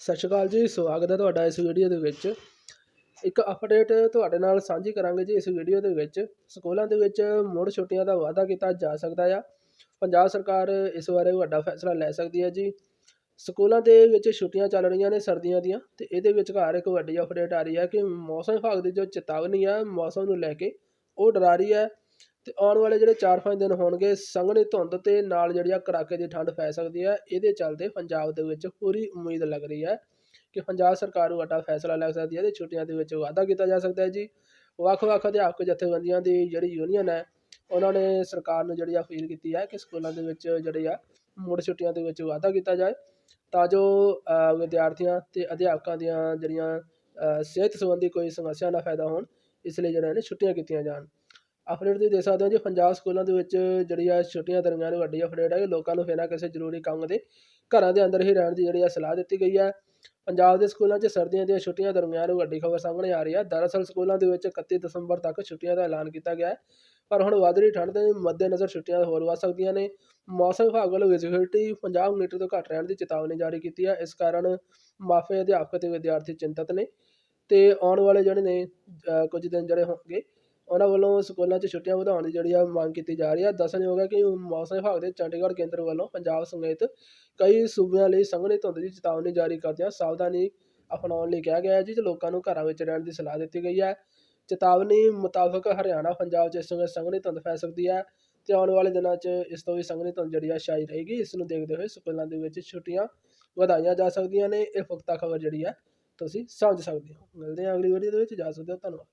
ਸਤਿ ਸ਼੍ਰੀ ਅਕਾਲ ਜੀ, ਸਵਾਗਤ ਹੈ ਤੁਹਾਡਾ ਇਸ ਵੀਡੀਓ ਦੇ ਵਿੱਚ। ਇੱਕ ਅਪਡੇਟ ਤੁਹਾਡੇ ਨਾਲ ਸਾਂਝੀ ਕਰਾਂਗੇ ਜੀ ਇਸ ਵੀਡੀਓ ਦੇ ਵਿੱਚ। ਸਕੂਲਾਂ ਦੇ ਵਿੱਚ ਮੁੜ ਛੁੱਟੀਆਂ ਦਾ ਵਾਅਦਾ ਕੀਤਾ ਜਾ ਸਕਦਾ ਆ। ਪੰਜਾਬ ਸਰਕਾਰ ਇਸ ਬਾਰੇ ਵੱਡਾ ਫੈਸਲਾ ਲੈ ਸਕਦੀ ਹੈ ਜੀ। ਸਕੂਲਾਂ ਦੇ ਵਿੱਚ ਛੁੱਟੀਆਂ ਚੱਲ ਰਹੀਆਂ ਨੇ ਸਰਦੀਆਂ ਦੀਆਂ ਤੇ ਇਹਦੇ ਵਿਚਕਾਰ ਇੱਕ ਵੱਡੀ ਅਪਡੇਟ ਆ ਰਹੀ ਹੈ ਕਿ ਮੌਸਮ ਵਿਭਾਗ ਦੀ ਜੋ ਚੇਤਾਵਨੀ ਆ, ਮੌਸਮ ਨੂੰ ਲੈ ਕੇ ਉਹ ਡਰਾ ਰਹੀ ਹੈ। ਅਤੇ ਆਉਣ ਵਾਲੇ ਜਿਹੜੇ 4-5 ਦਿਨ ਹੋਣਗੇ, ਸੰਘਣੀ ਧੁੰਦ ਅਤੇ ਨਾਲ ਜਿਹੜੀ ਆ ਕੜਾਕੇ ਦੀ ਠੰਡ ਪੈ ਸਕਦੀ ਹੈ। ਇਹਦੇ ਚਲਦੇ ਪੰਜਾਬ ਦੇ ਵਿੱਚ ਪੂਰੀ ਉਮੀਦ ਲੱਗ ਰਹੀ ਹੈ ਕਿ ਪੰਜਾਬ ਸਰਕਾਰ ਨੂੰ ਵੱਡਾ ਫੈਸਲਾ ਲੈ ਸਕਦੀ ਹੈ ਅਤੇ ਛੁੱਟੀਆਂ ਦੇ ਵਿੱਚ ਵਾਧਾ ਕੀਤਾ ਜਾ ਸਕਦਾ ਹੈ ਜੀ। ਵੱਖ-ਵੱਖ ਅਧਿਆਪਕ ਜਥੇਬੰਦੀਆਂ ਦੀ ਜਿਹੜੀ ਯੂਨੀਅਨ ਹੈ, ਉਹਨਾਂ ਨੇ ਸਰਕਾਰ ਨੂੰ ਜਿਹੜੀ ਆ ਅਪੀਲ ਕੀਤੀ ਹੈ ਕਿ ਸਕੂਲਾਂ ਦੇ ਵਿੱਚ ਜਿਹੜੀ ਆ ਮੁੜ ਛੁੱਟੀਆਂ ਦੇ ਵਿੱਚ ਵਾਧਾ ਕੀਤਾ ਜਾਏ ਤਾਂ ਜੋ ਵਿਦਿਆਰਥੀਆਂ ਅਤੇ ਅਧਿਆਪਕਾਂ ਦੀਆਂ ਜਿਹੜੀਆਂ ਸਿਹਤ ਸੰਬੰਧੀ ਕੋਈ ਸਮੱਸਿਆ ਨਾ ਪੈਦਾ ਹੋਣ, ਇਸ ਲਈ ਜਿਹੜਾ ਨੇ ਛੁੱਟੀਆਂ ਕੀਤੀਆਂ ਜਾਣ। ਅਪਡੇਟ ਤੁਸੀਂ ਦੇਖ ਸਕਦੇ ਹੋ ਜੀ, ਪੰਜਾਬ ਸਕੂਲਾਂ ਦੇ ਵਿੱਚ ਜਿਹੜੀ ਆ ਛੁੱਟੀਆਂ ਦਰਮਿਆਨ ਵੱਡੀ ਅਪਡੇਟ ਹੈ ਕਿ ਲੋਕਾਂ ਨੂੰ ਬਿਨਾਂ ਕਿਸੇ ਜ਼ਰੂਰੀ ਕੰਮ ਦੇ ਘਰਾਂ ਦੇ ਅੰਦਰ ਹੀ ਰਹਿਣ ਦੀ ਜਿਹੜੀ ਆ ਸਲਾਹ ਦਿੱਤੀ ਗਈ ਹੈ ਪੰਜਾਬ ਦੇ ਸਕੂਲਾਂ 'ਚ ਸਰਦੀਆਂ ਦੀਆਂ ਛੁੱਟੀਆਂ ਦਰਮਿਆਨ ਵੱਡੀ ਖਬਰ ਸਾਹਮਣੇ ਆ ਰਹੀ ਹੈ ਦਰਅਸਲ ਸਕੂਲਾਂ ਦੇ ਵਿੱਚ 31 ਦਸੰਬਰ ਤੱਕ ਛੁੱਟੀਆਂ ਦਾ ਐਲਾਨ ਕੀਤਾ ਗਿਆ ਹੈ, ਪਰ ਹੁਣ ਵੱਧ ਰਹੀ ਠੰਡ ਦੇ ਮੱਦੇਨਜ਼ਰ ਛੁੱਟੀਆਂ ਹੋਰ ਵੱਧ ਸਕਦੀਆਂ ਨੇ। ਮੌਸਮ ਵਿਭਾਗ ਵੱਲੋਂ ਵਿਜ਼ਿਬਿਲਟੀ 50 ਮੀਟਰ ਤੋਂ ਘੱਟ ਰਹਿਣ ਦੀ ਚੇਤਾਵਨੀ ਜਾਰੀ ਕੀਤੀ ਹੈ ਇਸ ਕਾਰਨ ਮਾਪੇ ਅਧਿਆਪਕ ਤੇ ਵਿਦਿਆਰਥੀ ਚਿੰਤਤ ਨੇ ਤੇ ਆਉਣ ਵਾਲੇ ਜਿਹੜੇ ਨੇ ਕੁਝ ਦਿਨ ਜਿਹੜੇ ਹੋਣਗੇ ਉਹਨਾਂ ਵੱਲੋਂ ਸਕੂਲਾਂ 'ਚ ਛੁੱਟੀਆਂ ਵਧਾਉਣ ਦੀ ਜਿਹੜੀ ਆ ਮੰਗ ਕੀਤੀ ਜਾ ਰਹੀ ਹੈ ਦੱਸਣਯੋਗ ਹੈ ਕਿ ਮੌਸਮ ਵਿਭਾਗ ਦੇ ਚੰਡੀਗੜ੍ਹ ਕੇਂਦਰ ਵੱਲੋਂ ਪੰਜਾਬ ਸਮੇਤ ਕਈ ਸੂਬਿਆਂ ਲਈ ਸੰਘਣੀ ਧੁੰਦ ਦੀ ਚੇਤਾਵਨੀ ਜਾਰੀ ਕਰਦਿਆਂ ਸਾਵਧਾਨੀ ਅਪਣਾਉਣ ਲਈ ਕਿਹਾ ਗਿਆ ਹੈ ਜੀ ਤੇ ਲੋਕਾਂ ਨੂੰ ਘਰਾਂ ਵਿੱਚ ਰਹਿਣ ਦੀ ਸਲਾਹ ਦਿੱਤੀ ਗਈ ਹੈ। ਚੇਤਾਵਨੀ ਮੁਤਾਬਕ ਹਰਿਆਣਾ, ਪੰਜਾਬ 'ਚ ਇਸ ਸਮੇਂ ਸੰਘਣੀ ਧੁੰਦ ਪੈ ਸਕਦੀ ਹੈ ਤੇ ਆਉਣ ਵਾਲੇ ਦਿਨਾਂ 'ਚ ਇਸ ਤੋਂ ਵੀ ਸੰਘਣੀ ਧੁੰਦ ਜਿਹੜੀ ਆ ਛਾਈ ਰਹੇਗੀ। ਇਸ ਨੂੰ ਦੇਖਦੇ ਹੋਏ ਸਕੂਲਾਂ ਦੇ ਵਿੱਚ ਛੁੱਟੀਆਂ ਵਧਾਈਆਂ ਜਾ ਸਕਦੀਆਂ ਨੇ। ਇਹ ਪੁਖਤਾ ਖਬਰ ਜਿਹੜੀ ਆ, ਤੁਸੀਂ ਸਮਝ ਸਕਦੇ ਹੋ। ਮਿਲਦੇ ਹਾਂ ਅਗਲੀ ਵੀਡੀਓ ਦੇ ਵਿੱਚ। ਜਾ ਸਕਦੇ ਹੋ। ਧੰਨਵਾਦ।